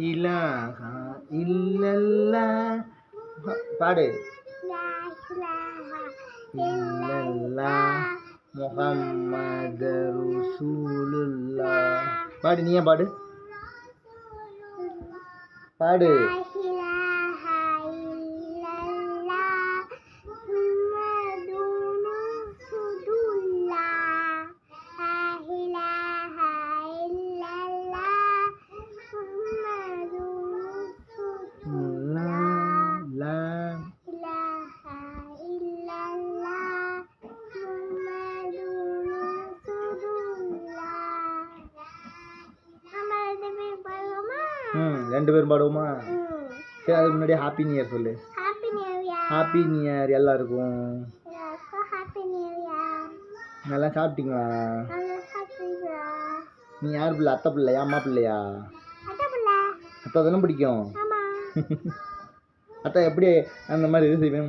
இலாஹா இல்லல்லா. பாடு. லா இலாஹா இல்லல்லா. முஹம்மது ரசூலுல்லா பாடு நீயே பாடு? பாடு. ம் ரெண்டு பேரும் பாடுவோமா? சரி அதுக்கு முன்னாடி ஹாப்பி நியூ இயர் சொல்லு. ஹாப்பி நியூ இயர் எல்லாருக்கும். நல்லா சாப்பிட்டீங்களா? நீ யார் பிள்ளை? அத்தை பிள்ளையா அம்மா பிள்ளையா? அத்தை தானே பிடிக்கும்? அத்தை எப்படி அந்த மாதிரி இது செய்வேன்.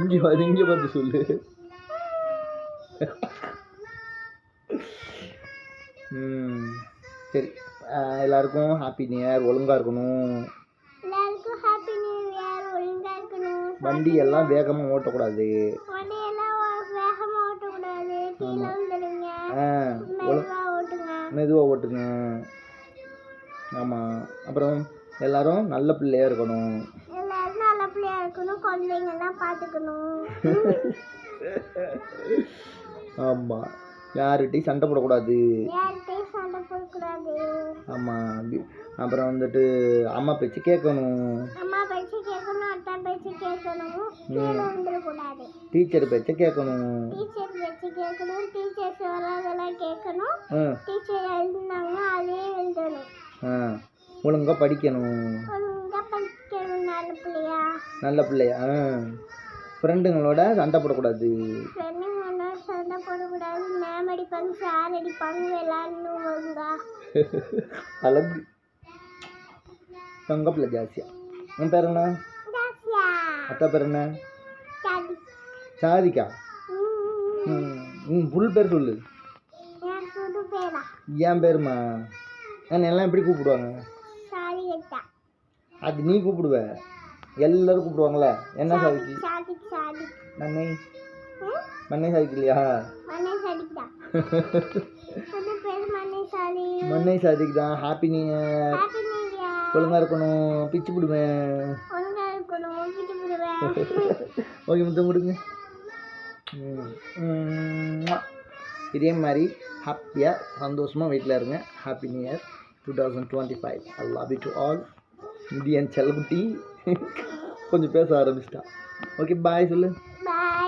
இங்கே வந்து இங்கே பார்த்து சொல்லு. ம் சரி. எல்லாருக்கும் ஹாப்பி நியூ இயர் ஒழுங்காக இருக்கணும். எல்லாருக்கும் ஹாப்பி நியூ இயர் ஒழுங்கா இருக்கணும். வண்டி எல்லாம் வேகமாக ஓட்டக்கூடாது. வண்டி எல்லாம் ஓட்டக்கூடாது. கீழே ஆ மெதுவாக ஓட்டுங்க. ஆமாம் அப்புறம் எல்லாரும் நல்ல பிள்ளையா இருக்கணும். எல்லாரும் நல்ல பிள்ளையா இருக்கணும். குழந்தைங்கெல்லாம் பார்த்துக்கணும். ஆமாம் யார்கிட்டையும் சண்டை போடக்கூடாது. ஆமாம் அப்புறம் வந்துட்டு அம்மா பேச்சு கேட்கணும். அம்மா பேச்சு கேட்கணும் அத்தா பேச்சு கேட்கணும். கீழே வந்துடக்கூடாது டீச்சர் பேச்சை கேட்கணும். டீச்சர் பேச்சு கேட்கணும் டீச்சர் எழுதுனாங்கன்னா அதே எழுதணும். ஆ. ஒழுங்காக படிக்கணும். ஒழுங்கா படிக்கணும் நல்ல பிள்ளையா. நல்ல பிள்ளையா? ஆ. ஃப்ரெண்டுங்களோட சண்டை போடக்கூடாது ஃப்ரெண்டுங்க ஒன்றா சண்டை போடக்கூடாது அடிப்பாங்க சார் அடிப்பாங்க விளாடணும் ஒழுங்கா அழகு. தங்க பிள்ளை ஜாஸ்தியா? உன் பேர் என்ன? அத்தா பேர் என்ன? சாதி. சாதிக்கா? உன் புல் பேர் சொல்லு. என் பேருமா? நான் எல்லாம் எப்படி கூப்பிடுவாங்க? அது நீ கூப்பிடுவ. எல்லாரும் கூப்பிடுவாங்களே. என்ன சாதிக்கு? சாதி சாதி. மண்ணை இல்லையா மண்ணை சாதிக்கு தான் ஹாப்பி நியூ இயர் ஒழுங்காக இருக்கணும். பிச்சு பிடுவேன் ஒழுங்கா ஓகே முத்தம் கொடுங்க. இதே மாதிரி ஹாப்பியாக சந்தோஷமாக வீட்டில் இருங்க. Happy new year two thousand twenty five I love to all இது என் செல்லக்குட்டி. கொஞ்சம் பேச ஆரம்பிச்சிட்டா. ஓகே பாய் சொல்லு.